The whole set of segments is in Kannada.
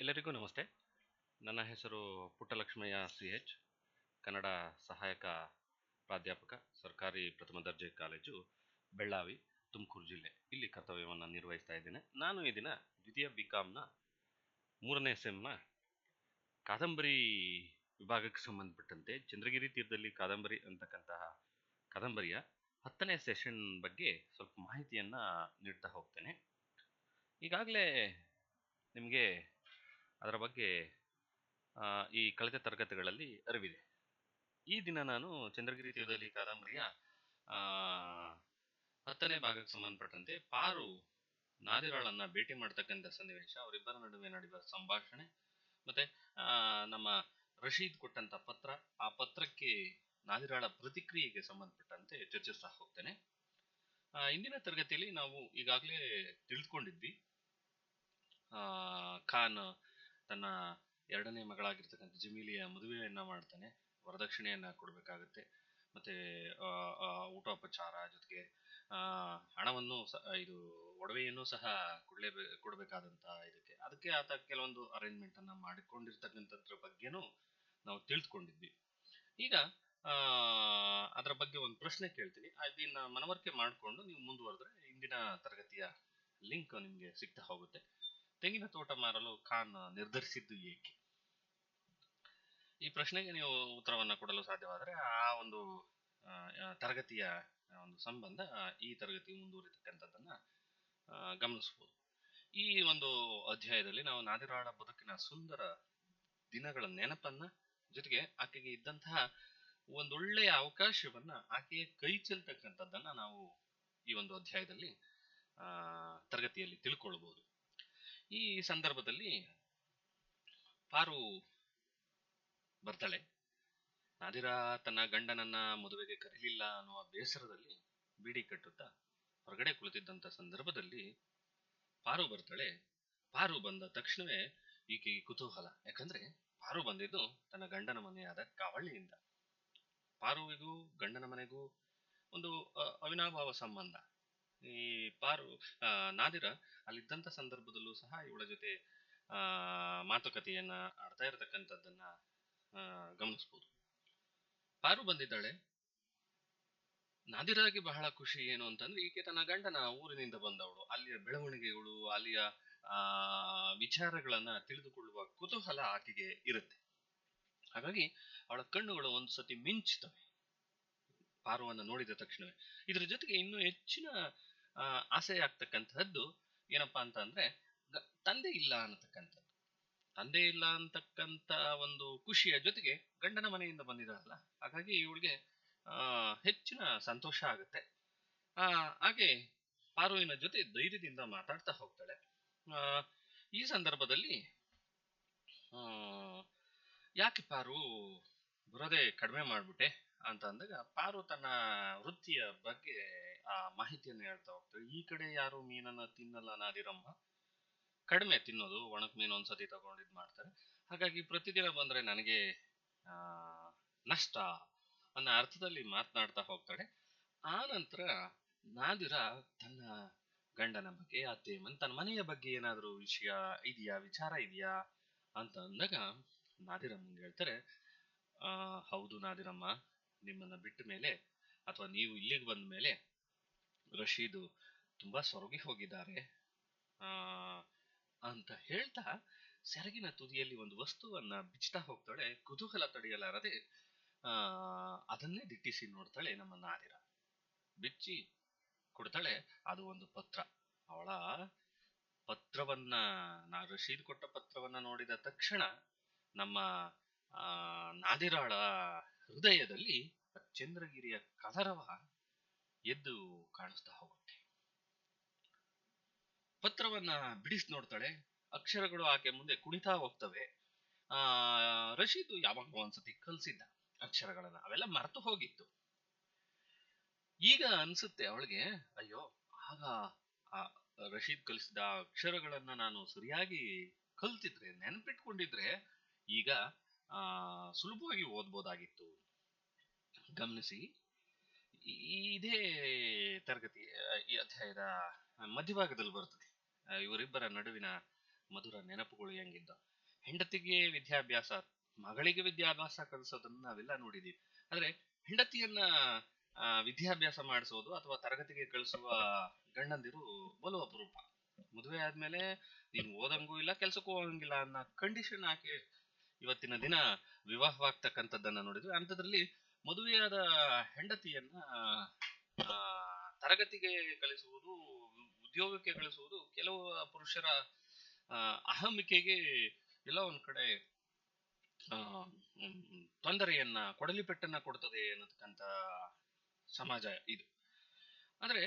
ಎಲ್ಲರಿಗೂ ನಮಸ್ತೆ. ನನ್ನ ಹೆಸರು ಪುಟ್ಟಲಕ್ಷ್ಮಯ್ಯ ಸಿ ಎಚ್, ಕನ್ನಡ ಸಹಾಯಕ ಪ್ರಾಧ್ಯಾಪಕ, ಸರ್ಕಾರಿ ಪ್ರಥಮ ದರ್ಜೆ ಕಾಲೇಜು, ಬೆಳ್ಳಾವಿ, ತುಮಕೂರು ಜಿಲ್ಲೆ. ಇಲ್ಲಿ ಕರ್ತವ್ಯವನ್ನು ನಿರ್ವಹಿಸ್ತಾ ಇದ್ದೇನೆ. ನಾನು ಈ ದಿನ ದ್ವಿತೀಯ ಬಿ ಕಾಮ್ನ ಮೂರನೇ ಸೆಮ್ನ ಕಾದಂಬರಿ ವಿಭಾಗಕ್ಕೆ ಸಂಬಂಧಪಟ್ಟಂತೆ ಚಂದ್ರಗಿರಿ ತೀರದಲ್ಲಿ ಕಾದಂಬರಿ ಅಂತಕ್ಕಂತಹ ಕಾದಂಬರಿಯ ಹತ್ತನೇ ಸೆಷನ್ ಬಗ್ಗೆ ಸ್ವಲ್ಪ ಮಾಹಿತಿಯನ್ನು ನೀಡ್ತಾ ಹೋಗ್ತೇನೆ. ಈಗಾಗಲೇ ನಿಮಗೆ ಅದರ ಬಗ್ಗೆ ಈ ಕಳೆದ ತರಗತಿಗಳಲ್ಲಿ ಅರಿವಿದೆ. ಈ ದಿನ ನಾನು ಚಂದ್ರಗಿರಿ ತೀರದಲ್ಲಿ ಕಾದಂಬರಿಯ ಹತ್ತನೇ ಭಾಗಕ್ಕೆ ಸಂಬಂಧಪಟ್ಟಂತೆ ಪಾರು ನಾದಿರಾಳನ್ನ ಭೇಟಿ ಮಾಡ್ತಕ್ಕಂಥ ಸನ್ನಿವೇಶ, ಅವರಿಬ್ಬರ ನಡುವೆ ನಡೆಯುವ ಸಂಭಾಷಣೆ, ಮತ್ತೆ ನಮ್ಮ ರಶೀದ್ ಕೊಟ್ಟಂತ ಪತ್ರ, ಆ ಪತ್ರಕ್ಕೆ ನಾದಿರಾಳ ಪ್ರತಿಕ್ರಿಯೆಗೆ ಸಂಬಂಧಪಟ್ಟಂತೆ ಚರ್ಚಿಸ್ತಾ ಹೋಗ್ತೇನೆ. ಇಂದಿನ ತರಗತಿಯಲ್ಲಿ ನಾವು ಈಗಾಗಲೇ ತಿಳಿದುಕೊಂಡಿದ್ವಿ. ಖಾನ್ ತನ್ನ ಎರಡನೇ ಮಗಳಾಗಿರ್ತಕ್ಕಂಥ ಜಮೀಲಿಯ ಮದುವೆಯನ್ನ ಮಾಡ್ತಾನೆ. ವರದಕ್ಷಿಣೆಯನ್ನ ಕೊಡಬೇಕಾಗುತ್ತೆ. ಮತ್ತೆ ಊಟೋಪಚಾರ ಜೊತೆಗೆ ಹಣವನ್ನು ಸ- ಇದು, ಒಡವೆಯನ್ನು ಸಹ ಕೊಡಲೇ ಕೊಡಬೇಕಾದಂತ ಇದಕ್ಕೆ. ಅದಕ್ಕೆ ಆತ ಕೆಲವೊಂದು ಅರೇಂಜ್ಮೆಂಟ್ ಅನ್ನ ಮಾಡಿಕೊಂಡಿರ್ತಕ್ಕಂಥದ್ರ ಬಗ್ಗೆನೂ ನಾವು ತಿಳಿದುಕೊಂಡಿದ್ವಿ ಈಗ ಅದರ ಬಗ್ಗೆ ಒಂದು ಪ್ರಶ್ನೆ ಕೇಳ್ತೀನಿ. ಅದನ್ನ ಮನವರಿಕೆ ಮಾಡಿಕೊಂಡು ನೀವು ಮುಂದುವರೆದ್ರೆ ಇಂದಿನ ತರಗತಿಯ ಲಿಂಕ್ ನಿಮಗೆ ಸಿಗ್ತಾ ಹೋಗುತ್ತೆ. ತೆಂಗಿನ ತೋಟ ಮಾರಲು ಖಾನ್ ನಿರ್ಧರಿಸಿದ್ದು ಏಕೆ? ಈ ಪ್ರಶ್ನೆಗೆ ನೀವು ಉತ್ತರವನ್ನು ಕೊಡಲು ಸಾಧ್ಯವಾದರೆ ಆ ಒಂದು ತರಗತಿಯ ಒಂದು ಸಂಬಂಧ ಈ ತರಗತಿ ಮುಂದುವರಿತಕ್ಕಂಥದ್ದನ್ನ ಗಮನಿಸಬಹುದು. ಈ ಒಂದು ಅಧ್ಯಾಯದಲ್ಲಿ ನಾವು ನಾದಿರಾಳ ಬದುಕಿನ ಸುಂದರ ದಿನಗಳ ನೆನಪನ್ನ, ಜೊತೆಗೆ ಆಕೆಗೆ ಇದ್ದಂತಹ ಒಂದೊಳ್ಳೆಯ ಅವಕಾಶವನ್ನ ಆಕೆಯ ಕೈ ಚೆಲ್ತಕ್ಕಂಥದ್ದನ್ನ ನಾವು ಈ ಒಂದು ಅಧ್ಯಾಯದಲ್ಲಿ, ಆ, ತರಗತಿಯಲ್ಲಿ ತಿಳ್ಕೊಳ್ಬಹುದು. ಈ ಸಂದರ್ಭದಲ್ಲಿ ಪಾರು ಬರ್ತಾಳೆ. ನಾದಿರಾ ತನ್ನ ಗಂಡನನ್ನ ಮದುವೆಗೆ ಕರೀಲಿಲ್ಲ ಅನ್ನುವ ಬೇಸರದಲ್ಲಿ ಬೀಡಿ ಕಟ್ಟುತ್ತಾ ಹೊರಗಡೆ ಕುಳಿತಿದ್ದಂತ ಸಂದರ್ಭದಲ್ಲಿ ಪಾರು ಬರ್ತಾಳೆ. ಪಾರು ಬಂದ ತಕ್ಷಣವೇ ಈಕೆಗೆ ಕುತೂಹಲ. ಯಾಕಂದ್ರೆ ಪಾರು ಬಂದಿದ್ದು ತನ್ನ ಗಂಡನ ಮನೆಯಾದ ಕಾವಳ್ಳಿಯಿಂದ. ಪಾರುವಿಗೂ ಗಂಡನ ಮನೆಗೂ ಒಂದು ಅವಿನಾಭಾವ ಸಂಬಂಧ. ಈ ಪಾರು ನಾದಿರ ಅಲ್ಲಿದ್ದಂಥ ಸಂದರ್ಭದಲ್ಲೂ ಸಹ ಇವಳ ಜೊತೆ ಮಾತುಕತೆಯನ್ನ ಆಡ್ತಾ ಇರತಕ್ಕಂಥದ್ದನ್ನ ಗಮನಿಸ್ಬೋದು. ಪಾರು ಬಂದಿದ್ದಾಳೆ. ನಾದಿರಾಗಿ ಬಹಳ ಖುಷಿ ಏನು ಅಂತಂದ್ರೆ, ಈಕೆ ತನ್ನ ಗಂಡನ ಊರಿನಿಂದ ಬಂದವಳು. ಅಲ್ಲಿಯ ಬೆಳವಣಿಗೆಗಳು, ಅಲ್ಲಿಯ, ಆ, ವಿಚಾರಗಳನ್ನ ತಿಳಿದುಕೊಳ್ಳುವ ಕುತೂಹಲ ಆಕೆಗೆ ಇರುತ್ತೆ. ಹಾಗಾಗಿ ಅವಳ ಕಣ್ಣುಗಳು ಒಂದು ಸತಿ ಮಿಂಚುತ್ತವೆ. ಪಾರುವನ್ನು ನೋಡಿದ ತಕ್ಷಣವೇ. ಇದರ ಜೊತೆಗೆ ಇನ್ನೂ ಹೆಚ್ಚಿನ ಆಸೆ ಆಗ್ತಕ್ಕಂತಹದ್ದು ಏನಪ್ಪಾ ಅಂತ ಅಂದ್ರೆ ತಂದೆ ಇಲ್ಲ ಅನ್ನತಕ್ಕಂಥದ್ದು. ತಂದೆ ಇಲ್ಲ ಅಂತಕ್ಕಂಥ ಒಂದು ಖುಷಿಯ ಜೊತೆಗೆ ಗಂಡನ ಮನೆಯಿಂದ ಬಂದಿದ್ದಾರಲ್ಲ, ಹಾಗಾಗಿ ಇವಳಿಗೆ ಹೆಚ್ಚಿನ ಸಂತೋಷ ಆಗುತ್ತೆ. ಆ, ಹಾಗೆ ಪಾರುವಿನ ಜೊತೆ ಧೈರ್ಯದಿಂದ ಮಾತಾಡ್ತಾ ಹೋಗ್ತಾಳೆ. ಈ ಸಂದರ್ಭದಲ್ಲಿ ಯಾಕೆ ಪಾರು, ಬರೋದೇ ಕಡಿಮೆ ಮಾಡ್ಬಿಟ್ಟೆ? ಅಂತ ಅಂದಾಗ ಪಾರು ತನ್ನ ವೃತ್ತಿಯ ಬಗ್ಗೆ ಆ, ಮಾಹಿತಿಯನ್ನು ಹೇಳ್ತಾ ಹೋಗ್ತಾರೆ. ಈ ಕಡೆ ಯಾರು ಮೀನನ್ನ ತಿನ್ನಲ್ಲ ನಾದಿರಮ್ಮ ಕಡಿಮೆ ತಿನ್ನೋದು ಒಣಕ್ ಮೀನು ಒಂದ್ಸತಿ ತಗೊಂಡು ಇದ್ ಮಾಡ್ತಾರೆ. ಹಾಗಾಗಿ ಪ್ರತಿದಿನ ಬಂದ್ರೆ ನನಗೆ ನಷ್ಟ ಅನ್ನೋ ಅರ್ಥದಲ್ಲಿ ಮಾತನಾಡ್ತಾ ಹೋಗ್ತಾಳೆ ಆ ನಂತರ ನಾದಿರ ತನ್ನ ಗಂಡನ ಬಗ್ಗೆ, ಅತ್ತೆ ತನ್ನ ಮನೆಯ ಬಗ್ಗೆ ಏನಾದರೂ ವಿಷಯ ಇದೆಯಾ, ವಿಚಾರ ಇದೆಯಾ ಅಂತ ಅಂದಾಗ ನಾದಿರಮ್ಮಂಗೆ ಹೇಳ್ತಾರೆ, ಆ, ಹೌದು ನಾದಿರಮ್ಮ, ನಿಮ್ಮನ್ನ ಬಿಟ್ಟ ಮೇಲೆ ಅಥವಾ ನೀವು ಇಲ್ಲಿಗೆ ಬಂದ ಮೇಲೆ ರಶೀದು ತುಂಬಾ ಸೊರಗಿ ಹೋಗಿದ್ದಾರೆ. ಅಂತ ಹೇಳ್ತಾ ಸೆರಗಿನ ತುದಿಯಲ್ಲಿ ಒಂದು ವಸ್ತುವನ್ನ ಬಿಚ್ಚುತ್ತಾ ಹೋಗ್ತಾಳೆ, ಕುತೂಹಲ ತಡೆಯಲಾರದೆ, ಆ, ಅದನ್ನೇ ದಿಟ್ಟಿಸಿ ನೋಡ್ತಾಳೆ ನಮ್ಮ ನಾದಿರ. ಬಿಚ್ಚಿ ಕೊಡ್ತಾಳೆ, ಅದು ಒಂದು ಪತ್ರ. ಅವಳ ಪತ್ರವನ್ನ, ನಾ ರಶೀದ್ ಕೊಟ್ಟ ಪತ್ರವನ್ನ ನೋಡಿದ ತಕ್ಷಣ ನಮ್ಮ ನಾದಿರಾಳ ಹೃದಯದಲ್ಲಿ ಚಂದ್ರಗಿರಿಯ ಕಲರವ ಎದ್ದು ಕಾಣಿಸ್ತಾ ಹೋಗುತ್ತೆ. ಪತ್ರವನ್ನ ಬಿಡಿಸಿ ನೋಡ್ತಾಳೆ. ಅಕ್ಷರಗಳು ಆಕೆ ಮುಂದೆ ಕುಣಿತಾ ಹೋಗ್ತವೆ. ಆ, ರಶೀದು ಯಾವಾಗ ಒಂದ್ಸತಿ ಕಲ್ಸಿದ್ದ ಅಕ್ಷರಗಳನ್ನ. ಅವೆಲ್ಲ ಮರೆತು ಹೋಗಿತ್ತು. ಈಗ ಅನ್ಸುತ್ತೆ ಅವಳಿಗೆ, ಅಯ್ಯೋ, ಆಗ ಆ ರಶೀದ್ ಕಲಿಸಿದ ಅಕ್ಷರಗಳನ್ನ ನಾನು ಸರಿಯಾಗಿ ಕಲ್ತಿದ್ರೆ, ನೆನಪಿಟ್ಕೊಂಡಿದ್ರೆ ಈಗ, ಆ, ಸುಲಭವಾಗಿ ಓದ್ಬೋದಾಗಿತ್ತು. ಗಮನಿಸಿ. ಇದೇ ತರಗತಿ ಈ ಅಧ್ಯಾಯದ ಮಧ್ಯಭಾಗದಲ್ಲಿ ಬರ್ತದೆ ಇವರಿಬ್ಬರ ನಡುವಿನ ಮಧುರ ನೆನಪುಗಳು ಹೆಂಗಿದ್ದ. ಹೆಂಡತಿಗೆ ವಿದ್ಯಾಭ್ಯಾಸ, ಮಗಳಿಗೆ ವಿದ್ಯಾಭ್ಯಾಸ ಕಲಿಸೋದನ್ನ ನಾವೆಲ್ಲ ನೋಡಿದೀವಿ ಆದ್ರೆ ಹೆಂಡತಿಯನ್ನ ವಿದ್ಯಾಭ್ಯಾಸ ಮಾಡಿಸೋದು ಅಥವಾ ತರಗತಿಗೆ ಕಳಿಸುವ ಗಂಡಂದಿರು ಬಲು ಅಪರೂಪ ಮದುವೆ ಆದ್ಮೇಲೆ ನೀನು ಓದಂಗೂ ಇಲ್ಲ, ಕೆಲ್ಸಕ್ಕೂ ಹೋಗಂಗಿಲ್ಲ ಅನ್ನೋ ಕಂಡೀಷನ್ ಹಾಕಿ ಇವತ್ತಿನ ದಿನ ವಿವಾಹವಾಗ್ತಕ್ಕಂಥದ್ದನ್ನ ನೋಡಿದ್ವಿ. ಅಂಥದ್ರಲ್ಲಿ ಮದುವೆಯಾದ ಹೆಂಡತಿಯನ್ನ ತರಗತಿಗೆ ಕಳಿಸುವುದು ಉದ್ಯೋಗಕ್ಕೆ ಕಳಿಸುವುದು ಕೆಲವು ಪುರುಷರ ಅಹಮಿಕೆಗೆ ಎಲ್ಲ ಒಂದ್ ಕಡೆ ಆ, ತೊಂದರೆಯನ್ನ ಕೊಡಲಿ ಪೆಟ್ಟನ್ನ ಕೊಡ್ತದೆ ಅನ್ನತಕ್ಕಂತ ಸಮಾಜ ಇದು. ಅಂದ್ರೆ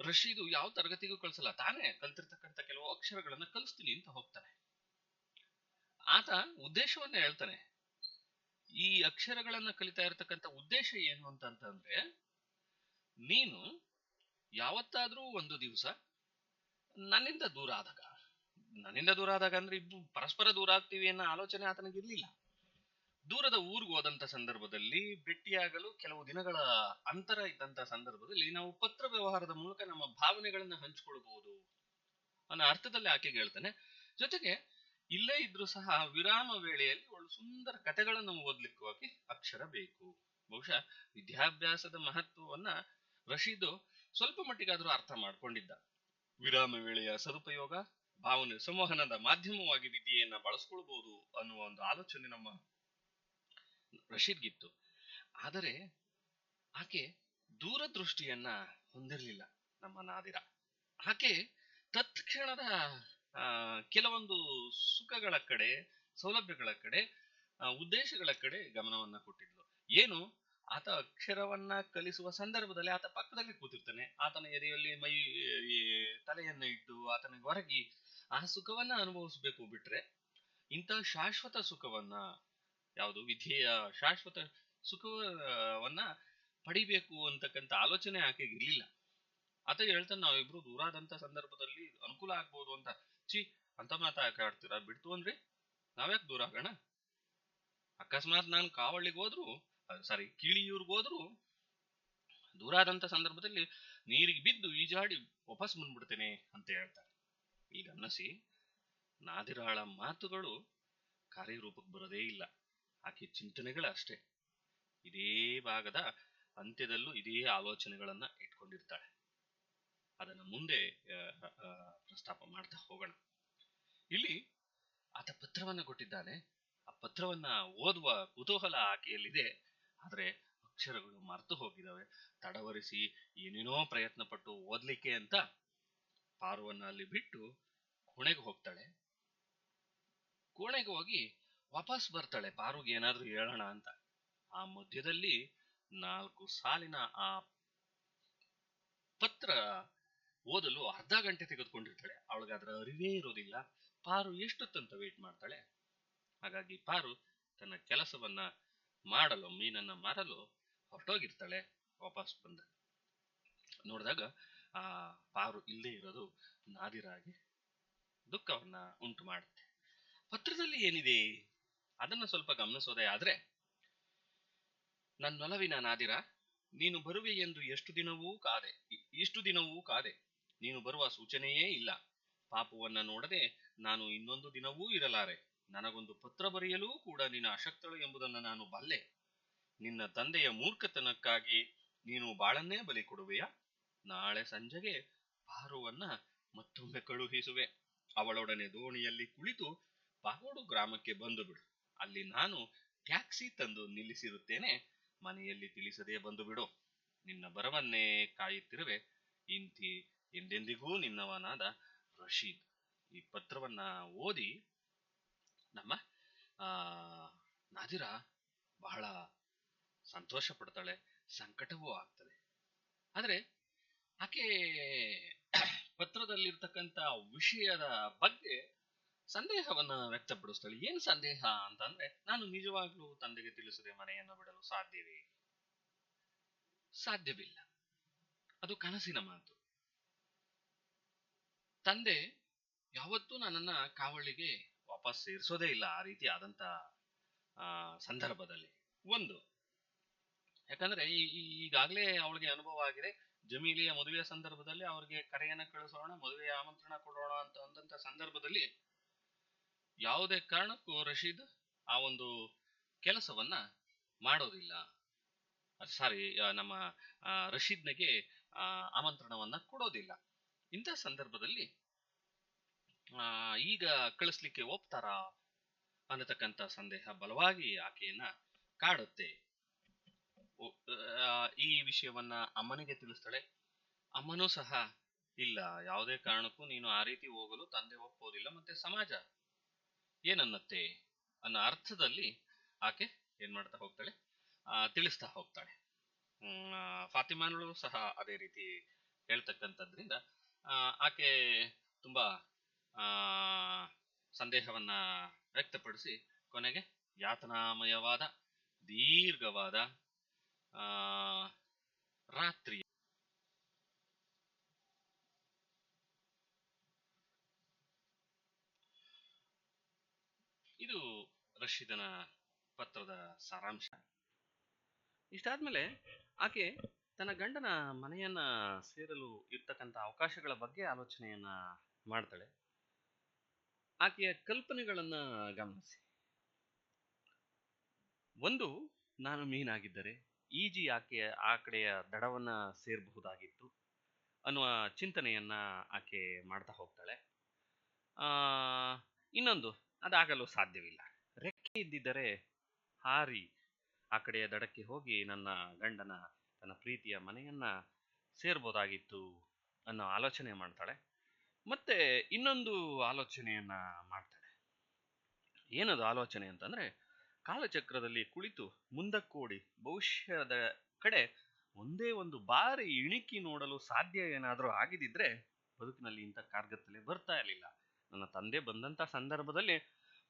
ರಶೀದು ಯಾವ ತರಗತಿಗೂ ಕಳಿಸಲ್ಲ ತಾನೇ ಕಲ್ತಿರ್ತಕ್ಕಂಥ ಕೆಲವು ಅಕ್ಷರಗಳನ್ನ ಕಲಿಸ್ತೀನಿ ಅಂತ ಹೋಗ್ತಾನೆ. ಆತ ಉದ್ದೇಶವನ್ನ ಹೇಳ್ತಾನೆ. ಈ ಅಕ್ಷರಗಳನ್ನ ಕಲಿತಾ ಇರತಕ್ಕಂಥ ಉದ್ದೇಶ ಏನು ಅಂತಂತಂದ್ರೆ ನೀನು ಯಾವತ್ತಾದ್ರೂ ಒಂದು ದಿವಸ ನನ್ನಿಂದ ದೂರ ಆದಾಗ, ನನ್ನಿಂದ ದೂರ ಆದಾಗ ಅಂದ್ರೆ ಇಬ್ಬರು ಪರಸ್ಪರ ದೂರ ಆಗ್ತೀವಿ ಅನ್ನೋ ಆಲೋಚನೆ ಆತನಿಗೆ ಇರ್ಲಿಲ್ಲ. ದೂರದ ಊರಿಗೆ ಹೋದಂತ ಸಂದರ್ಭದಲ್ಲಿ ಭೇಟಿಯಾಗಲು ಕೆಲವು ದಿನಗಳ ಅಂತರ ಇದ್ದಂತ ಸಂದರ್ಭದಲ್ಲಿ ನಾವು ಪತ್ರ ವ್ಯವಹಾರದ ಮೂಲಕ ನಮ್ಮ ಭಾವನೆಗಳನ್ನ ಹಂಚಿಕೊಳ್ಬಹುದು ಅನ್ನೋ ಅರ್ಥದಲ್ಲಿ ಆಕೆಗೆ ಹೇಳ್ತಾನೆ. ಜೊತೆಗೆ ಇಲ್ಲೇ ಇದ್ರೂ ಸಹ ವಿರಾಮ ವೇಳೆಯಲ್ಲಿ ಒಳ್ಳೆ ಸುಂದರ ಕಥೆಗಳನ್ನು ಓದ್ಲಿಕ್ಕೆ ಅಕ್ಷರ ಬೇಕು. ಬಹುಶಃ ವಿದ್ಯಾಭ್ಯಾಸದ ಮಹತ್ವವನ್ನ ರಶೀದು ಸ್ವಲ್ಪ ಮಟ್ಟಿಗಾದ್ರೂ ಅರ್ಥ ಮಾಡ್ಕೊಂಡಿದ್ದ. ವಿರಾಮ ವೇಳೆಯ ಸದುಪಯೋಗ, ಭಾವನೆ, ಸಂವಹನದ ಮಾಧ್ಯಮವಾಗಿ ವಿದ್ಯೆಯನ್ನ ಬಳಸ್ಕೊಳ್ಬಹುದು ಅನ್ನುವ ಒಂದು ಆಲೋಚನೆ ನಮ್ಮ ರಶೀದ್ಗಿತ್ತು. ಆದರೆ ಆಕೆ ದೂರದೃಷ್ಟಿಯನ್ನ ಹೊಂದಿರಲಿಲ್ಲ ನಮ್ಮ ನಾದಿರ. ಆಕೆ ತತ್ಕ್ಷಣದ ಕೆಲವೊಂದು ಸುಖಗಳ ಕಡೆ, ಸೌಲಭ್ಯಗಳ ಕಡೆ ಉದ್ದೇಶಗಳ ಕಡೆ ಗಮನವನ್ನ ಕೊಟ್ಟಿದ್ಲು. ಏನು? ಆತ ಅಕ್ಷರವನ್ನ ಕಲಿಸುವ ಸಂದರ್ಭದಲ್ಲಿ ಆತ ಪಕ್ಕದಲ್ಲಿ ಕೂತಿರ್ತಾನೆ. ಆತನ ಎದೆಯಲ್ಲಿ ಮೈ ತಲೆಯನ್ನ ಇಟ್ಟು ಆತನಿಗೆ ಹೊರಗಿ ಆ ಸುಖವನ್ನ ಅನುಭವಿಸ್ಬೇಕು ಬಿಟ್ರೆ ಇಂಥ ಶಾಶ್ವತ ಸುಖವನ್ನ, ಯಾವುದು? ವಿಧಿಯ ಶಾಶ್ವತ ಸುಖವನ್ನ ಪಡಿಬೇಕು ಅಂತಕ್ಕಂಥ ಆಲೋಚನೆ ಆಕೆಗೆ ಇರಲಿಲ್ಲ. ಆತ ಹೇಳ್ತಾನೆ, ನಾವಿಬ್ರು ದೂರಾದಂತ ಸಂದರ್ಭದಲ್ಲಿ ಅನುಕೂಲ ಆಗ್ಬೋದು ಅಂತ. ಚಿ ಅಂತ ಮಾತ ಯಾಕೆ ಆಡ್ತೀರಾ ಬಿಡ್ತು ಅಂದ್ರೆ ನಾವ್ಯಾಕೆ ದೂರ ಆಗೋಣ? ಅಕಸ್ಮಾತ್ ನಾನು ಕಾವಳ್ಳಿಗೆ ಹೋದ್ರು ಸಾರಿ ಕೀಳಿಯೂರ್ಗ್ ಹೋದ್ರು ದೂರ ಆದಂತ ಸಂದರ್ಭದಲ್ಲಿ ನೀರಿಗೆ ಬಿದ್ದು ಈಜಾಡಿ ವಾಪಸ್ ಬಂದ್ಬಿಡ್ತೇನೆ ಅಂತ ಹೇಳ್ತಾರೆ. ಈಗ ಅನ್ನಸಿ ನಾದಿರಾಳ ಮಾತುಗಳು ಕಾರ್ಯರೂಪಕ್ಕೆ ಬರೋದೇ ಇಲ್ಲ. ಆಕೆ ಚಿಂತನೆಗಳು ಅಷ್ಟೇ. ಇದೇ ಭಾಗದ ಅಂತ್ಯದಲ್ಲೂ ಇದೇ ಆಲೋಚನೆಗಳನ್ನ ಇಟ್ಕೊಂಡಿರ್ತಾಳೆ. ಅದನ್ನ ಮುಂದೆ ಪ್ರಸ್ತಾಪ ಮಾಡ್ತಾ ಹೋಗೋಣ. ಇಲ್ಲಿ ಆತ ಪತ್ರವನ್ನ ಕೊಟ್ಟಿದ್ದಾನೆ. ಆ ಪತ್ರವನ್ನ ಓದುವ ಕುತೂಹಲ ಆಕೆಯಲ್ಲಿದೆ. ಆದ್ರೆ ಅಕ್ಷರಗಳು ಮರೆತು ಹೋಗಿದ್ದಾವೆ. ತಡವರಿಸಿ ಏನೇನೋ ಪ್ರಯತ್ನ ಪಟ್ಟು ಓದ್ಲಿಕ್ಕೆ ಅಂತ ಪಾರುವನ್ನ ಅಲ್ಲಿ ಬಿಟ್ಟು ಕೋಣೆಗೆ ಹೋಗ್ತಾಳೆ. ಕೋಣೆಗೆ ಹೋಗಿ ವಾಪಸ್ ಬರ್ತಾಳೆ. ಪಾರುಗೆ ಏನಾದ್ರೂ ಹೇಳೋಣ ಅಂತ. ಆ ಮಧ್ಯದಲ್ಲಿ ನಾಲ್ಕು ಸಾಲಿನ ಆ ಪತ್ರ ಓದಲು ಅರ್ಧ ಗಂಟೆ ತೆಗೆದುಕೊಂಡಿರ್ತಾಳೆ. ಅವಳಿಗೆ ಅದರ ಅರಿವೇ ಇರೋದಿಲ್ಲ. ಪಾರು ಎಷ್ಟೊತ್ತಂತ ವೇಟ್ ಮಾಡ್ತಾಳೆ? ಹಾಗಾಗಿ ಪಾರು ತನ್ನ ಕೆಲಸವನ್ನ ಮಾಡಲು, ಮೀನನ್ನ ಮಾರಲು ಹೊರಟೋಗಿರ್ತಾಳೆ. ವಾಪಸ್ ಬಂದ. ನೋಡಿದಾಗ, ಆ ಪಾರು ಇಲ್ಲದೆ ಇರೋದು ನಾದಿರಾಗಿ ದುಃಖವನ್ನ ಉಂಟು ಮಾಡುತ್ತೆ. ಪತ್ರದಲ್ಲಿ ಏನಿದೆ? ಅದನ್ನ ಸ್ವಲ್ಪ ಗಮನಿಸೋದೇ ಆದ್ರೆ ನನ್ನೊಲವಿನ ನಾದಿರ, ನೀನು ಬರುವೆ ಎಂದು ಎಷ್ಟು ದಿನವೂ ಕಾದೆ ಇಷ್ಟು ದಿನವೂ ಕಾದೆ. ನೀನು ಬರುವ ಸೂಚನೆಯೇ ಇಲ್ಲ. ಪಾಪವನ್ನ ನೋಡದೆ ನಾನು ಇನ್ನೊಂದು ದಿನವೂ ಇರಲಾರೆ. ನನಗೊಂದು ಪತ್ರ ಬರೆಯಲೂ ಕೂಡ ನೀನು ಅಶಕ್ತಳು ಎಂಬುದನ್ನು ನಾನು ಬಲ್ಲೆ. ನಿನ್ನ ತಂದೆಯ ಮೂರ್ಖತನಕ್ಕಾಗಿ ನೀನು ಬಾಳನ್ನೇ ಬಲಿ ಕೊಡುವೆಯಾ? ನಾಳೆ ಸಂಜೆಗೆ ಪಾರುವನ್ನ ಮತ್ತೊಮ್ಮೆ ಕಳುಹಿಸುವೆ. ಅವಳೊಡನೆ ದೋಣಿಯಲ್ಲಿ ಕುಳಿತು ಪಾಗೋಡು ಗ್ರಾಮಕ್ಕೆ ಬಂದು ಬಿಡು. ಅಲ್ಲಿ ನಾನು ಟ್ಯಾಕ್ಸಿ ತಂದು ನಿಲ್ಲಿಸಿರುತ್ತೇನೆ. ಮನೆಯಲ್ಲಿ ತಿಳಿಸದೆ ಬಂದು ಬಿಡು. ನಿನ್ನ ಬರವನ್ನೇ ಕಾಯುತ್ತಿರುವೆ. ಇಂತಿ ಎಂದೆಂದಿಗೂ ನಿನ್ನವನಾದ ರಶೀದ್. ಈ ಪತ್ರವನ್ನ ಓದಿ ನಮ್ಮ, ಆ, ನಾದಿರ ಬಹಳ ಸಂತೋಷ ಪಡ್ತಾಳೆ, ಸಂಕಟವೂ ಆಗ್ತದೆ. ಆದ್ರೆ ಆಕೆ ಪತ್ರದಲ್ಲಿರ್ತಕ್ಕಂಥ ವಿಷಯದ ಬಗ್ಗೆ ಸಂದೇಹವನ್ನ ವ್ಯಕ್ತಪಡಿಸ್ತಾಳೆ. ಏನ್ ಸಂದೇಹ ಅಂತಂದ್ರೆ, ನಾನು ನಿಜವಾಗ್ಲೂ ತಂದೆಗೆ ತಿಳಿಸದೆ ಮನೆಯನ್ನು ಬಿಡಲು ಸಾಧ್ಯವೇ? ಸಾಧ್ಯವಿಲ್ಲ. ಅದು ಕನಸಿನ ಮಾತು. ತಂದೆ ಯಾವತ್ತೂ ನನ್ನನ್ನು ಕಾವಳಿಗೆ ವಾಪಸ್ ಸೇರಿಸೋದೇ ಇಲ್ಲ ಆ ರೀತಿ ಆದಂತ, ಆ, ಸಂದರ್ಭದಲ್ಲಿ. ಒಂದು, ಯಾಕಂದ್ರೆ ಈಗಾಗ್ಲೇ ಅವಳಿಗೆ ಅನುಭವ ಆಗಿದೆ. ಜಮೀಲಿಯ ಮದುವೆಯ ಸಂದರ್ಭದಲ್ಲಿ ಅವ್ರಿಗೆ ಕರೆಯನ್ನು ಕಳಿಸೋಣ, ಮದುವೆಯ ಆಮಂತ್ರಣ ಕೊಡೋಣ ಅಂತ ಅಂದಂತ ಸಂದರ್ಭದಲ್ಲಿ ಯಾವುದೇ ಕಾರಣಕ್ಕೂ ರಶೀದ್ ಆ ಒಂದು ಕೆಲಸವನ್ನ ಮಾಡೋದಿಲ್ಲ. ಸಾರಿ ನಮ್ಮ ರಶೀದ್ನಿಗೆ ಆಮಂತ್ರಣವನ್ನ ಕೊಡೋದಿಲ್ಲ. ಇಂಥ ಸಂದರ್ಭದಲ್ಲಿ ಈಗ ಕಳಿಸ್ಲಿಕ್ಕೆ ಒಪ್ತಾರಾ ಅನ್ನತಕ್ಕಂಥ ಸಂದೇಹ ಬಲವಾಗಿ ಆಕೆಯನ್ನ ಕಾಡುತ್ತೆ. ಈ ವಿಷಯವನ್ನ ಅಮ್ಮನಿಗೆ ತಿಳಿಸ್ತಾಳೆ. ಅಮ್ಮನೂ ಸಹ, ಇಲ್ಲ, ಯಾವುದೇ ಕಾರಣಕ್ಕೂ ನೀನು ಆ ರೀತಿ ಹೋಗಲು ತಂದೆ ಒಪ್ಪೋದಿಲ್ಲ, ಮತ್ತೆ ಸಮಾಜ ಏನನ್ನತ್ತೆ ಅನ್ನೋ ಅರ್ಥದಲ್ಲಿ ಆಕೆ ಏನ್ ಮಾಡ್ತಾ ಹೋಗ್ತಾಳೆ? ತಿಳಿಸ್ತಾ ಹೋಗ್ತಾಳೆ. ಫಾತಿಮಾನಳು ಸಹ ಅದೇ ರೀತಿ ಹೇಳ್ತಕ್ಕಂಥದ್ರಿಂದ ಆಕೆ ತುಂಬಾ ಸಂದೇಹವನ್ನ ವ್ಯಕ್ತಪಡಿಸಿ ಕೊನೆಗೆ ಯಾತನಾಮಯವಾದ ದೀರ್ಘವಾದ ರಾತ್ರಿ. ಇದು ರಶೀದನ ಪತ್ರದ ಸಾರಾಂಶ. ಇಷ್ಟಾದ್ಮೇಲೆ ಆಕೆ ತನ್ನ ಗಂಡನ ಮನೆಯನ್ನ ಸೇರಲು ಇರ್ತಕ್ಕಂಥ ಅವಕಾಶಗಳ ಬಗ್ಗೆ ಆಲೋಚನೆಯನ್ನ ಮಾಡ್ತಾಳೆ. ಆಕೆಯ ಕಲ್ಪನೆಗಳನ್ನ ಗಮನಿಸಿ. ಒಂದು, ನಾನು ಮೀನಾಗಿದ್ದರೆ ಈಜಿ ಆಕೆಯ, ಆ ಕಡೆಯ ದಡವನ್ನ ಸೇರಬಹುದಾಗಿತ್ತು ಅನ್ನುವ ಚಿಂತನೆಯನ್ನ ಆಕೆ ಮಾಡ್ತಾ ಹೋಗ್ತಾಳೆ. ಆ, ಇನ್ನೊಂದು, ಅದಾಗಲು ಸಾಧ್ಯವಿಲ್ಲ. ರೆಕ್ಕೆ ಇದ್ದಿದ್ದರೆ ಹಾರಿ ಆ ಕಡೆಯ ದಡಕ್ಕೆ ಹೋಗಿ ನನ್ನ ಗಂಡನ ತನ್ನ ಪ್ರೀತಿಯ ಮನೆಯನ್ನ ಸೇರ್ಬೋದಾಗಿತ್ತು ಅನ್ನೋ ಆಲೋಚನೆ ಮಾಡ್ತಾಳೆ. ಮತ್ತೆ ಇನ್ನೊಂದು ಆಲೋಚನೆಯನ್ನ ಮಾಡ್ತಾಳೆ. ಏನದು ಆಲೋಚನೆ ಅಂತಂದ್ರೆ, ಕಾಲಚಕ್ರದಲ್ಲಿ ಕುಳಿತು ಮುಂದಕ್ಕೋಡಿ ಭವಿಷ್ಯದ ಕಡೆ ಒಂದೇ ಒಂದು ಬಾರಿ ಇಣಿಕಿ ನೋಡಲು ಸಾಧ್ಯ ಏನಾದರೂ ಆಗಿದಿದ್ರೆ ಬದುಕಿನಲ್ಲಿ ಇಂಥ ಕಾರ್ಗತ್ತಲೆ ಬರ್ತಾ ಇರಲಿಲ್ಲ. ನನ್ನ ತಂದೆ ಬಂದಂತ ಸಂದರ್ಭದಲ್ಲಿ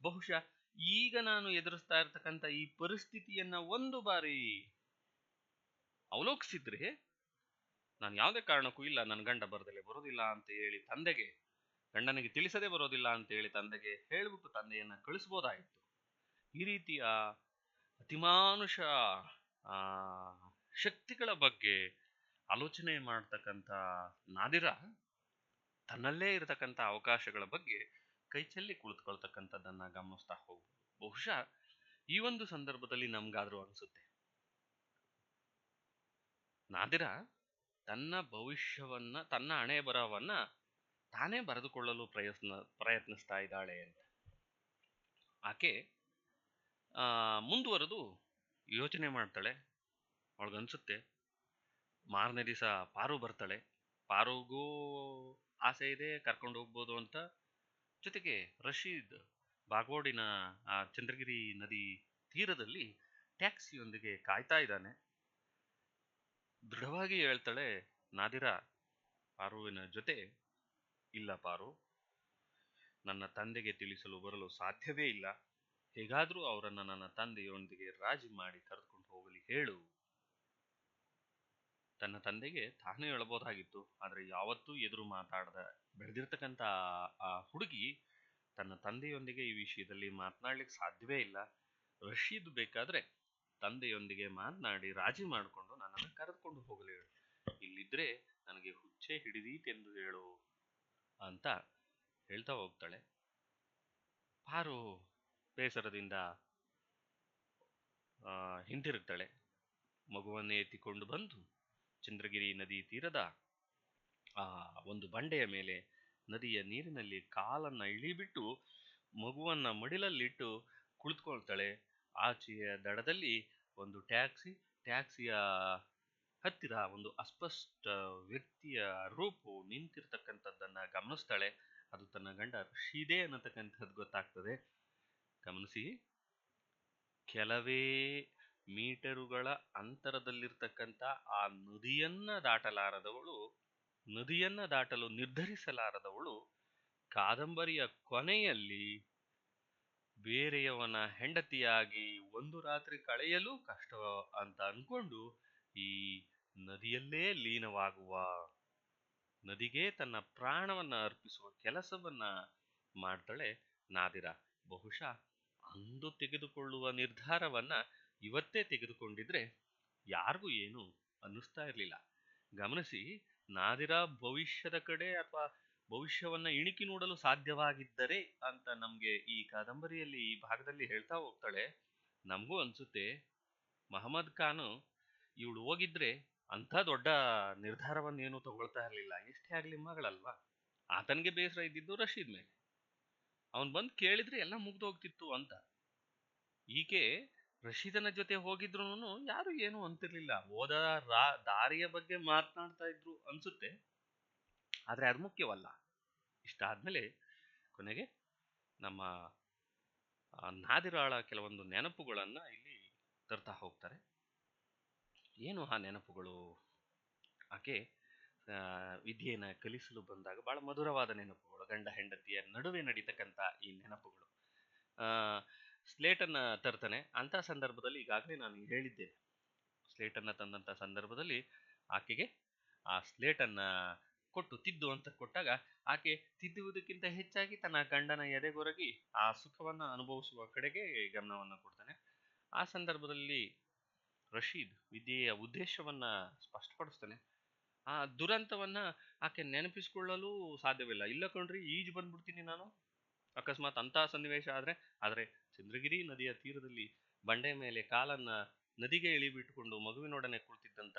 ಬಹುಶಃ ಈಗ ನಾನು ಎದುರಿಸ್ತಾ ಇರ್ತಕ್ಕಂಥ ಈ ಪರಿಸ್ಥಿತಿಯನ್ನ ಒಂದು ಬಾರಿ ಅವಲೋಕಿಸಿದ್ರೆ ನಾನು ಯಾವುದೇ ಕಾರಣಕ್ಕೂ ಇಲ್ಲ, ನನ್ನ ಗಂಡ ಬರದಲ್ಲೇ ಬರೋದಿಲ್ಲ ಅಂತ ಹೇಳಿ ತಂದೆಗೆ, ಗಂಡನಿಗೆ ತಿಳಿಸದೆ ಬರೋದಿಲ್ಲ ಅಂತ ಹೇಳಿ ತಂದೆಗೆ ಹೇಳಿಬಿಟ್ಟು ತಂದೆಯನ್ನ ಕಳಿಸ್ಬೋದಾಯಿತು. ಈ ರೀತಿಯ ಅತಿಮಾನುಷ ಶಕ್ತಿಗಳ ಬಗ್ಗೆ ಆಲೋಚನೆ ಮಾಡ್ತಕ್ಕಂಥ ನಾದಿರ ತನ್ನಲ್ಲೇ ಇರತಕ್ಕಂಥ ಅವಕಾಶಗಳ ಬಗ್ಗೆ ಕೈ ಚೆಲ್ಲಿ ಕುಳಿತುಕೊಳ್ತಕ್ಕಂಥದ್ದನ್ನ ಗಮನಿಸ್ತಾ ಹೋಗ್ಬೋದು. ಬಹುಶಃ ಈ ಒಂದು ಸಂದರ್ಭದಲ್ಲಿ ನಮ್ಗಾದ್ರೂ ಅನ್ಸುತ್ತೆ. ನಾದಿರ ತನ್ನ ಭವಿಷ್ಯವನ್ನ, ತನ್ನ ಹಣೆ ಬರಹವನ್ನ ತಾನೇ ಬರೆದುಕೊಳ್ಳಲು ಪ್ರಯತ್ನ, ಪ್ರಯತ್ನಿಸ್ತಾ ಇದ್ದಾಳೆ ಅಂತ. ಆಕೆ ಮುಂದುವರೆದು ಯೋಚನೆ ಮಾಡ್ತಾಳೆ. ಅವಳಿಗನ್ಸುತ್ತೆ, ಮಾರನೇ ದಿವಸ ಪಾರು ಬರ್ತಾಳೆ. ಪಾರುಗೂ ಆಸೆ ಇದೆ, ಕರ್ಕೊಂಡು ಹೋಗ್ಬೋದು ಅಂತ. ಜೊತೆಗೆ ರಶೀದ್ ಬಾಗೋಡಿನ ಆ, ಚಂದ್ರಗಿರಿ ನದಿ ತೀರದಲ್ಲಿ ಟ್ಯಾಕ್ಸಿಯೊಂದಿಗೆ ಕಾಯ್ತಾ ಇದ್ದಾನೆ. ದೃಢವಾಗಿ ಹೇಳ್ತಾಳೆ, ನಾದಿರ, ಪಾರುವಿನ ಜೊತೆ ಇಲ್ಲ ಪಾರು. ನನ್ನ ತಂದೆಗೆ ತಿಳಿಸಲು ಬರಲು ಸಾಧ್ಯವೇ ಇಲ್ಲ. ಹೇಗಾದ್ರೂ ಅವರನ್ನ ನನ್ನ ತಂದೆಯೊಂದಿಗೆ ರಾಜಿ ಮಾಡಿ ಕರೆದುಕೊಂಡು ಹೋಗಲಿ ಹೇಳು. ತನ್ನ ತಂದೆಗೆ ತಾನೇ ಹೇಳಬಹುದಾಗಿತ್ತು. ಆದ್ರೆ ಯಾವತ್ತೂ ಎದುರು ಮಾತಾಡದ, ಬೆಳೆದಿರ್ತಕ್ಕಂಥ ಆ ಹುಡುಗಿ ತನ್ನ ತಂದೆಯೊಂದಿಗೆ ಈ ವಿಷಯದಲ್ಲಿ ಮಾತನಾಡ್ಲಿಕ್ಕೆ ಸಾಧ್ಯವೇ ಇಲ್ಲ. ರಶೀದ್ ಬೇಕಾದ್ರೆ ತಂದೆಯೊಂದಿಗೆ ಮಾತನಾಡಿ ರಾಜಿ ಮಾಡಿಕೊಂಡು ನನ್ನನ್ನು ಕರೆದುಕೊಂಡು ಹೋಗಲಿ ಇಲ್ಲಿದ್ರೆ ನನಗೆ ಹುಚ್ಚೆ ಹಿಡಿದೀತೆಂದು ಹೇಳು ಅಂತ ಹೇಳ್ತಾ ಹೋಗ್ತಾಳೆ. ಪಾರು ಬೇಸರದಿಂದ ಹಿಂದಿರುತ್ತಾಳೆ ಮಗುವನ್ನೇ ಎತ್ತಿಕೊಂಡು ಬಂದು ಚಂದ್ರಗಿರಿ ನದಿ ತೀರದ ಆ ಒಂದು ಬಂಡೆಯ ಮೇಲೆ ನದಿಯ ನೀರಿನಲ್ಲಿ ಕಾಲನ್ನ ಇಳಿಬಿಟ್ಟು ಮಗುವನ್ನ ಮಡಿಲಲ್ಲಿಟ್ಟು ಕುಳಿತುಕೊಳ್ತಾಳೆ. ಆಚೆಯ ದಡದಲ್ಲಿ ಒಂದು ಟ್ಯಾಕ್ಸಿ ಟ್ಯಾಕ್ಸಿಯ ಹತ್ತಿರ ಒಂದು ಅಸ್ಪಷ್ಟ ವ್ಯಕ್ತಿಯ ರೂಪು ನಿಂತಿರ್ತಕ್ಕಂಥದ್ದನ್ನ ಗಮನಿಸ್ತಾಳೆ. ಅದು ತನ್ನ ಗಂಡ ರಶೀದೆ ಅನ್ನತಕ್ಕಂಥದ್ದು ಗೊತ್ತಾಗ್ತದೆ. ಗಮನಿಸಿ. ಕೆಲವೇ ಮೀಟರುಗಳ ಅಂತರದಲ್ಲಿರ್ತಕ್ಕಂಥ ಆ ನದಿಯನ್ನ ದಾಟಲಾರದವಳು, ನದಿಯನ್ನ ದಾಟಲು ನಿರ್ಧರಿಸಲಾರದವಳು, ಕಾದಂಬರಿಯ ಕೊನೆಯಲ್ಲಿ ಬೇರೆಯವನ ಹೆಂಡತಿಯಾಗಿ ಒಂದು ರಾತ್ರಿ ಕಳೆಯಲು ಕಷ್ಟ ಅಂತ ಅಂದ್ಕೊಂಡು ಈ ನದಿಯಲ್ಲೇ ಲೀನವಾಗುವ ನದಿಗೆ ತನ್ನ ಪ್ರಾಣವನ್ನು ಅರ್ಪಿಸುವ ಕೆಲಸವನ್ನ ಮಾಡ್ತಾಳೆ ನಾದಿರ. ಬಹುಶಃ ಅಂದು ತೆಗೆದುಕೊಳ್ಳುವ ನಿರ್ಧಾರವನ್ನ ಇವತ್ತೇ ತೆಗೆದುಕೊಂಡಿದ್ರೆ ಯಾರಿಗೂ ಏನು ಅನ್ನಿಸ್ತಾ ಇರಲಿಲ್ಲ. ಗಮನಿಸಿ ನಾದಿರ ಭವಿಷ್ಯದ ಕಡೆ ಅಥವಾ ಭವಿಷ್ಯವನ್ನ ಇಣುಕಿ ನೋಡಲು ಸಾಧ್ಯವಾಗಿದ್ದರೆ ಅಂತ ನಮ್ಗೆ ಈ ಕಾದಂಬರಿಯಲ್ಲಿ ಈ ಭಾಗದಲ್ಲಿ ಹೇಳ್ತಾ ಹೋಗ್ತಾಳೆ, ನಮಗೂ ಅನ್ಸುತ್ತೆ. ಮಹಮ್ಮದ್ ಖಾನ್ ಇವಳು ಹೋಗಿದ್ರೆ ಅಂಥ ದೊಡ್ಡ ನಿರ್ಧಾರವನ್ನೇನು ತಗೊಳ್ತಾ ಇರಲಿಲ್ಲ. ಎಷ್ಟೇ ಆಗಲಿ ಮಗಳಲ್ವಾ? ಆತನಿಗೆ ಬೇಸರ ಇದ್ದಿದ್ದು ರಶೀದ್ ಮೇಲೆ. ಅವನು ಬಂದು ಕೇಳಿದ್ರೆ ಎಲ್ಲ ಮುಗ್ದೋಗ್ತಿತ್ತು ಅಂತ. ಈಕೆ ರಶೀದನ ಜೊತೆ ಹೋಗಿದ್ರು ಯಾರು ಏನು ಅಂತಿರ್ಲಿಲ್ಲ. ಹೋದ ರಾ, ದಾರಿಯ ಬಗ್ಗೆ ಮಾತನಾಡ್ತಾ ಇದ್ರು ಅನ್ಸುತ್ತೆ. ಆದ್ರೆ ಅದು ಮುಖ್ಯವಲ್ಲ. ಇಷ್ಟಾದಮೇಲೆ ಕೊನೆಗೆ ನಮ್ಮ ನಾದಿರಾಳ ಕೆಲವೊಂದು ನೆನಪುಗಳನ್ನು ಇಲ್ಲಿ ತರ್ತಾ ಹೋಗ್ತಾರೆ. ಏನು ಆ ನೆನಪುಗಳು? ಆಕೆ ವಿದ್ಯೆಯನ್ನು ಕಲಿಸಲು ಬಂದಾಗ ಬಹಳ ಮಧುರವಾದ ನೆನಪುಗಳು, ಗಂಡ ಹೆಂಡತಿಯ ನಡುವೆ ನಡೀತಕ್ಕಂಥ ಈ ನೆನಪುಗಳು. ಸ್ಲೇಟನ್ನ ತರ್ತಾನೆ. ಅಂಥ ಸಂದರ್ಭದಲ್ಲಿ ಈಗಾಗಲೇ ನಾನು ಹೇಳಿದ್ದೇನೆ. ಸ್ಲೇಟನ್ನು ತಂದಂಥ ಸಂದರ್ಭದಲ್ಲಿ ಆಕೆಗೆ ಆ ಸ್ಲೇಟನ್ನ ಕೊಟ್ಟು ತಿದ್ದು ಅಂತ ಕೊಟ್ಟಾಗ ಆಕೆ ತಿದ್ದುವುದಕ್ಕಿಂತ ಹೆಚ್ಚಾಗಿ ತನ್ನ ಗಂಡನ ಎದೆಗೊರಗಿ ಆ ಸುಖವನ್ನ ಅನುಭವಿಸುವ ಕಡೆಗೆ ಗಮನವನ್ನ ಕೊಡ್ತಾನೆ. ಆ ಸಂದರ್ಭದಲ್ಲಿ ರಶೀದ್ ವಿದ್ಯೆಯ ಉದ್ದೇಶವನ್ನ ಸ್ಪಷ್ಟಪಡಿಸ್ತಾನೆ. ಆ ದುರಂತವನ್ನ ಆಕೆ ನೆನಪಿಸಿಕೊಳ್ಳಲು ಸಾಧ್ಯವಿಲ್ಲ. ಇಲ್ಲ ಕಣ್ರಿ, ಈಜು ಬಂದ್ಬಿಡ್ತೀನಿ ನಾನು. ಅಕಸ್ಮಾತ್ ಅಂತ ಸನ್ನಿವೇಶ ಆದ್ರೆ ಆದ್ರೆ ಚಂದ್ರಗಿರಿ ನದಿಯ ತೀರದಲ್ಲಿ ಬಂಡೆ ಮೇಲೆ ಕಾಲನ್ನ ನದಿಗೆ ಇಳಿಬಿಟ್ಟುಕೊಂಡು ಮಗುವಿನೊಡನೆ ಕುಳಿತಿದ್ದಂತ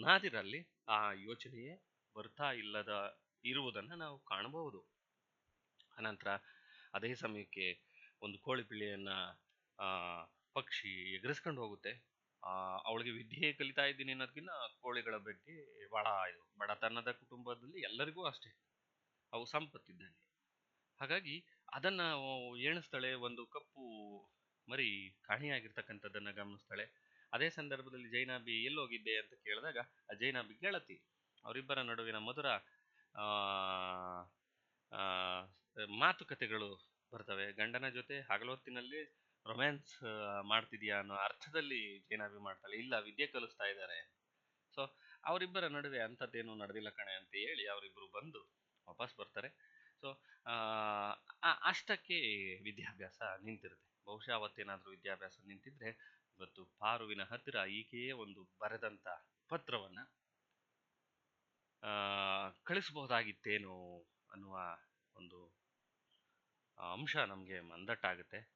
ನಾದಿರಲ್ಲಿ ಆ ಯೋಚನೆಯೇ ಬರ್ತಾ ಇಲ್ಲದ ಇರುವುದನ್ನ ನಾವು ಕಾಣಬಹುದು. ಅನಂತರ ಅದೇ ಸಮಯಕ್ಕೆ ಒಂದು ಕೋಳಿ ಆ, ಪಕ್ಷಿ ಎಗರಿಸ್ಕೊಂಡು ಹೋಗುತ್ತೆ. ಅವಳಿಗೆ ವಿದ್ಯೆ ಕಲಿತಾ ಇದ್ದೀನಿ ಅನ್ನೋದಕ್ಕಿಂತ ಕೋಳಿಗಳ ಬಗ್ಗೆ ಬಹಳ ಇದು, ಬಡತನದ ಕುಟುಂಬದಲ್ಲಿ ಎಲ್ಲರಿಗೂ ಅಷ್ಟೇ. ಅವು ಸಂಪತ್ತಿದ್ದಂಗೆ. ಹಾಗಾಗಿ ಅದನ್ನ ಏಣಿಸ್ತಾಳೆ ಒಂದು ಕಪ್ಪು ಮರಿ, ಕಾಣಿಯಾಗಿರ್ತಕ್ಕಂಥದ್ದನ್ನು ಗಮನಿಸ್ತಾಳೆ. ಅದೇ ಸಂದರ್ಭದಲ್ಲಿ ಜೈನಾಬಿ ಎಲ್ಲೋಗಿದ್ದೆ ಅಂತ ಕೇಳಿದಾಗ, ಆ ಜೈನಾಬಿ ಗೆಳತಿ ಅವರಿಬ್ಬರ ನಡುವಿನ ಮಧುರ ಮಾತುಕತೆಗಳು ಬರ್ತವೆ. ಗಂಡನ ಜೊತೆ ಹಗಲೊತ್ತಿನಲ್ಲಿ ರೊಮ್ಯಾನ್ಸ್ ಮಾಡ್ತಿದ್ಯಾ ಅನ್ನೋ ಅರ್ಥದಲ್ಲಿ ಜೈನಾಬಿ ಮಾಡ್ತಾಳೆ. ಇಲ್ಲ, ವಿದ್ಯೆ ಕಲಿಸ್ತಾ ಇದ್ದಾರೆ. ಸೊ ಅವರಿಬ್ಬರ ನಡುವೆ ಅಂಥದ್ದೇನು ನಡೆದಿಲ್ಲ ಕಣೆ ಅಂತ ಹೇಳಿ ಅವರಿಬ್ಬರು ಬಂದು ವಾಪಸ್ ಬರ್ತಾರೆ. ಸೊ ಅಷ್ಟಕ್ಕೆ ವಿದ್ಯಾಭ್ಯಾಸ ನಿಂತಿರುತ್ತೆ. ಬಹುಶಃ ಅವತ್ತೇನಾದರೂ ವಿದ್ಯಾಭ್ಯಾಸ ನಿಂತಿದ್ರೆ ಇವತ್ತು ಪಾರುವಿನ ಹತ್ತಿರ ಈಕೆಯೇ ಒಂದು ಬರೆದಂಥ ಪತ್ರವನ್ನ ಕಳಿಸಬಹುದಾಗಿತ್ತೇನೋ ಅನ್ನುವ ಒಂದು ಅಂಶ ನಮಗೆ ಮಂದಟ್ಟಾಗುತ್ತೆ.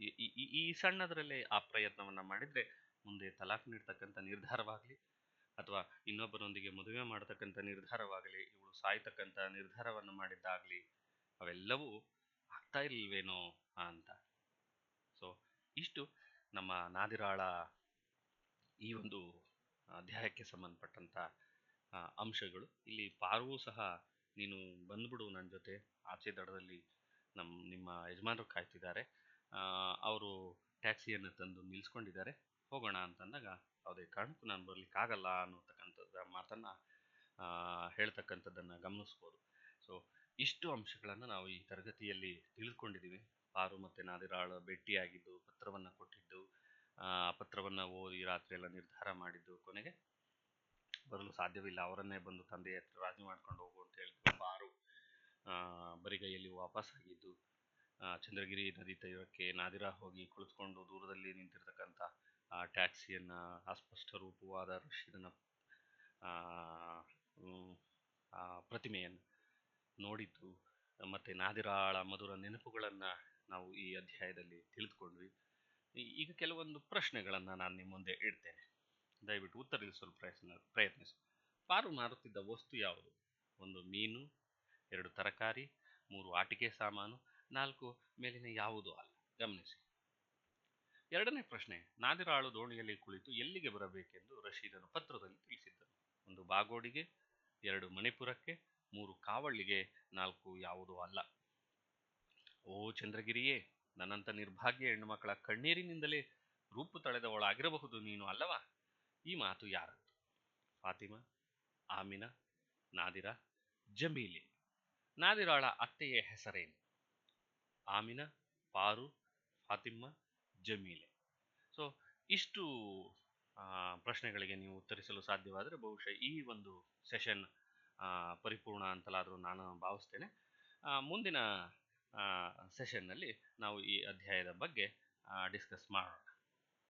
ಈ- ಸಣ್ಣದರಲ್ಲೇ ಆ ಪ್ರಯತ್ನವನ್ನ ಮಾಡಿದ್ರೆ ಮುಂದೆ ತಲಾಖ್ ನೀಡ್ತಕ್ಕಂಥ ನಿರ್ಧಾರವಾಗಲಿ, ಅಥವಾ ಇನ್ನೊಬ್ಬರೊಂದಿಗೆ ಮದುವೆ ಮಾಡತಕ್ಕಂಥ ನಿರ್ಧಾರವಾಗಲಿ, ಇವಳು ಸಾಯ್ತಕ್ಕಂಥ ನಿರ್ಧಾರವನ್ನು ಮಾಡಿದ್ದಾಗಲಿ, ಅವೆಲ್ಲವೂ ಆಗ್ತಾ ಇಲ್ವೇನೋ ಅಂತ. ಸೊ ಇಷ್ಟು. ನಮ್ಮ ನಾದಿರಾಳ ಈ ಒಂದು ಅಧ್ಯಾಯಕ್ಕೆ ಸಂಬಂಧಪಟ್ಟಂತ ಅಂಶಗಳು. ಇಲ್ಲಿ ಪಾರ್ವೂ ಸಹ ನೀನು ಬಂದ್ಬಿಡು ನನ್ನ ಜೊತೆ. ಆಚೆ ದಡದಲ್ಲಿ ನಮ್ಮ ನಿಮ್ಮ ಯಜಮಾನರು ಕಾಯ್ತಿದ್ದಾರೆ. ಅವರು ಟ್ಯಾಕ್ಸಿಯನ್ನು ತಂದು ನಿಲ್ಸ್ಕೊಂಡಿದ್ದಾರೆ. ಹೋಗೋಣ ಅಂತಂದಾಗ ಯಾವುದೇ ಕಾರಣಕ್ಕೂ ನಾನು ಬರಲಿಕ್ಕಾಗಲ್ಲ ಅನ್ನೋತಕ್ಕಂಥದ್ದು ಮಾತನ್ನ ಹೇಳ್ತಕ್ಕಂಥದ್ದನ್ನು ಗಮನಿಸ್ಬೋದು. ಸೊ ಇಷ್ಟು ಅಂಶಗಳನ್ನು ನಾವು ಈ ತರಗತಿಯಲ್ಲಿ ತಿಳಿದುಕೊಂಡಿದ್ದೀವಿ. ಪಾರು ಮತ್ತು ನಾದಿರಾಳ ಭೇಟಿಯಾಗಿದ್ದು ಪತ್ರವನ್ನು ಕೊಟ್ಟಿದ್ದು ಆ ಪತ್ರವನ್ನು ಓದಿ ರಾತ್ರಿ ಎಲ್ಲ ನಿರ್ಧಾರ ಮಾಡಿದ್ದು ಕೊನೆಗೆ ಬರಲು ಸಾಧ್ಯವಿಲ್ಲ. ಅವರನ್ನೇ ಬಂದು ತಂದೆಯ ಹತ್ರ ರಾಜಿ ಮಾಡ್ಕೊಂಡು ಹೋಗು ಅಂತ ಹೇಳಿದ್ರು ಪಾರು ಬರಿಗೈಯಲ್ಲಿ ವಾಪಸ್ ಆಗಿದ್ದು ಆ, ಚಂದ್ರಗಿರಿ ನದಿ ತೀರಕ್ಕೆ ನಾದಿರ ಹೋಗಿ ಕುಳಿತುಕೊಂಡು ದೂರದಲ್ಲಿ ನಿಂತಿರ್ತಕ್ಕಂಥ ಆ ಟ್ಯಾಕ್ಸಿಯನ್ನ ಅಸ್ಪಷ್ಟ ರೂಪವಾದ ರಶೀದನ ಪ್ರತಿಮೆಯನ್ನು ನೋಡಿದ್ದು ಮತ್ತೆ ನಾದಿರಾಳ ಮಧುರ ನೆನಪುಗಳನ್ನ ನಾವು ಈ ಅಧ್ಯಾಯದಲ್ಲಿ ತಿಳಿದುಕೊಂಡ್ವಿ. ಈಗ ಕೆಲವೊಂದು ಪ್ರಶ್ನೆಗಳನ್ನು ನಾನು ನಿಮ್ಮ ಮುಂದೆ ಇಡ್ತೇನೆ. ದಯವಿಟ್ಟು ಉತ್ತರಿಸಲು ಪ್ರಯತ್ನ, ಪ್ರಯತ್ನಿಸಿ. ಪಾರು ಮಾರುತ್ತಿದ್ದ ವಸ್ತು ಯಾವುದು? ಒಂದು ಮೀನು, ಎರಡು ತರಕಾರಿ, ಮೂರು ಆಟಿಕೆ ಸಾಮಾನು, ನಾಲ್ಕು ಮೇಲಿನ ಯಾವುದೂ ಅಲ್ಲ? ಗಮನಿಸಿ. ಎರಡನೇ ಪ್ರಶ್ನೆ ನಾದಿರಾಳು ದೋಣಿಯಲ್ಲಿ ಕುಳಿತು ಎಲ್ಲಿಗೆ ಬರಬೇಕೆಂದು ರಶೀದನು ಪತ್ರದಲ್ಲಿ ತಿಳಿಸಿದ್ದನು. ಒಂದು ಬಾಗೋಡಿಗೆ, ಎರಡು ಮಣಿಪುರಕ್ಕೆ, ಮೂರು ಕಾವಳ್ಳಿಗೆ, ನಾಲ್ಕು ಯಾವುದೂ ಅಲ್ಲ? ಓ ಚಂದ್ರಗಿರಿಯೇ ನನ್ನಂಥ ನಿರ್ಭಾಗ್ಯ ಹೆಣ್ಣುಮಕ್ಕಳ ಕಣ್ಣೀರಿನಿಂದಲೇ ರೂಪು ತಳೆದವಳಾಗಿರಬಹುದು ನೀನು ಅಲ್ಲವಾ? ಈ ಮಾತು ಯಾರದ್ದು? ಫಾತಿಮಾ, ಆಮಿನ, ನಾದಿರ, ಜಮೀಲಿ. ನಾದಿರಾಳ ಅತ್ತೆಯ ಹೆಸರೇನು? ಆಮಿನ, ಪಾರು, ಫಾತಿಮ್ಮ, ಜಮೀಲೆ. ಸೊ ಇಷ್ಟು ಪ್ರಶ್ನೆಗಳಿಗೆ ನೀವು ಉತ್ತರಿಸಲು ಸಾಧ್ಯವಾದರೆ ಬಹುಶಃ ಈ ಒಂದು ಸೆಷನ್ ಪರಿಪೂರ್ಣ ಅಂತಲಾದರೂ ನಾನು ಭಾವಿಸ್ತೇನೆ. ಮುಂದಿನ ಸೆಷನ್ನಲ್ಲಿ ನಾವು ಈ ಅಧ್ಯಾಯದ ಬಗ್ಗೆ ಡಿಸ್ಕಸ್ ಮಾಡೋಣ.